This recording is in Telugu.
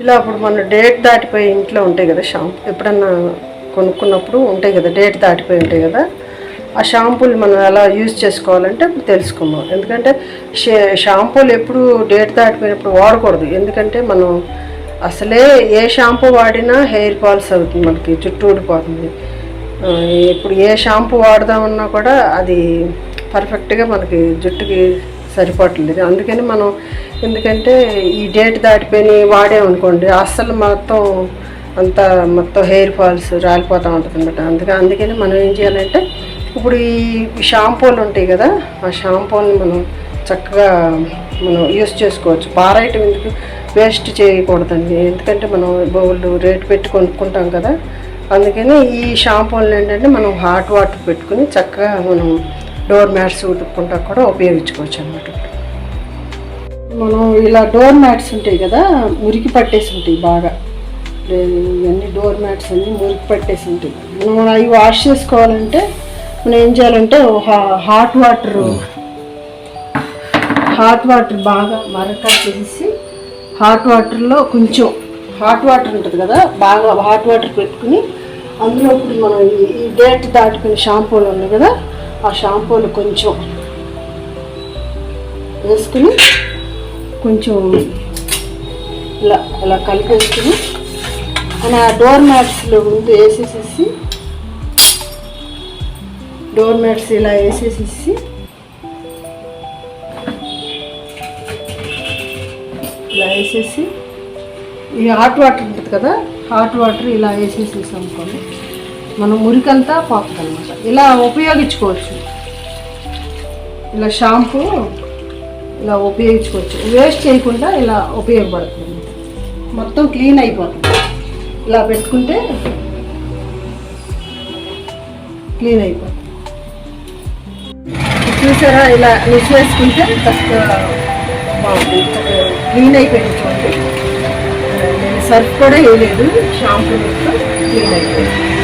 ఇలా అప్పుడు మన డేట్ దాటిపోయి ఇంట్లో ఉంటాయి కదా షాంపూ ఎప్పుడన్నా కొనుక్కున్నప్పుడు ఉంటాయి కదా డేట్ దాటిపోయి ఉంటాయి కదా ఆ షాంపూలు మనం ఎలా యూజ్ చేసుకోవాలంటే ఇప్పుడు తెలుసుకుందాం. ఎందుకంటే షే- షాంపూలు ఎప్పుడు డేట్ దాటిపోయినప్పుడు వాడకూడదు. ఎందుకంటే మనం అసలే ఏ షాంపూ వాడినా హెయిర్ ఫాల్స్ అవుతుంది మనకి జుట్టు ఊడిపోతుంది. ఇప్పుడు ఏ షాంపూ వాడదామన్నా కూడా అది పర్ఫెక్ట్గా మనకి జుట్టుకి సరిపోవట్లేదు. అందుకని మనం ఎందుకంటే ఈ డేట్ దాటిపోయి వాడేమనుకోండి అస్సలు మొత్తం అంతా మొత్తం హెయిర్ ఫాల్స్ రాలిపోతూ ఉంటుంది అనమాట అందుకని అందుకని మనం ఏం చేయాలంటే ఇప్పుడు ఈ షాంపూలు ఉంటాయి కదా ఆ షాంపూని మనం చక్కగా మనం యూస్ చేసుకోవచ్చు. పారాయటం ఎందుకు వేస్ట్ చేయకూడదండి. ఎందుకంటే మనం బౌల్డ్ రేట్ పెట్టి కొనుక్కుంటాం కదా అందుకని ఈ షాంపూలు ఏంటంటే మనం హాట్ వాటర్ పెట్టుకుని చక్కగా మనం డోర్ మ్యాట్స్ ఉతుక్కుంటా కూడా ఉపయోగించుకోవచ్చు అనమాట మనం ఇలా డోర్ మ్యాట్స్ ఉంటాయి కదా మురికి పట్టేసి ఉంటాయి బాగా. ఇవన్నీ డోర్ మ్యాట్స్ అన్నీ మురికి పట్టేసి ఉంటాయి. మనం అవి వాష్ చేసుకోవాలంటే మనం ఏం చేయాలంటే హాట్ వాటర్ హాట్ వాటర్ బాగా మరక చేసి హాట్ వాటర్లో కొంచెం హాట్ వాటర్ ఉంటుంది కదా బాగా హాట్ వాటర్ పెట్టుకుని అందులో ఇప్పుడు మనం ఈ ఈ డేట్ దాటుకుని షాంపూలు ఉన్నాయి కదా ఆ షాంపూలు కొంచెం వేసుకుని కొంచెం ఇలా ఇలా కలిపేసుకుని ఆ డోర్ మ్యాట్స్లో ముందు వేసేసేసి డోర్ మ్యాట్స్ ఇలా వేసేసేసి ఇలా వేసేసి ఈ హాట్ వాటర్ ఉంటుంది కదా హాట్ వాటర్ ఇలా వేసేసేసి అనుకోండి. మనం మురికంతా పోతుంది అనమాట ఇలా ఉపయోగించుకోవచ్చు. ఇలా షాంపూ ఇలా ఉపయోగించుకోవచ్చు. వేస్ట్ చేయకుండా ఇలా ఉపయోగపడుతుంది. మొత్తం క్లీన్ అయిపోతుంది. ఇలా పెట్టుకుంటే క్లీన్ అయిపోతుంది. చూసారా? ఇలా మిక్స్ వేసుకుంటే చక్కగా బాగుంటుంది. క్లీన్ అయిపోయింది చూడండి. నేను సర్ఫ్ కూడా వేయలేదు. షాంపూ మొత్తం క్లీన్ అయిపోయింది.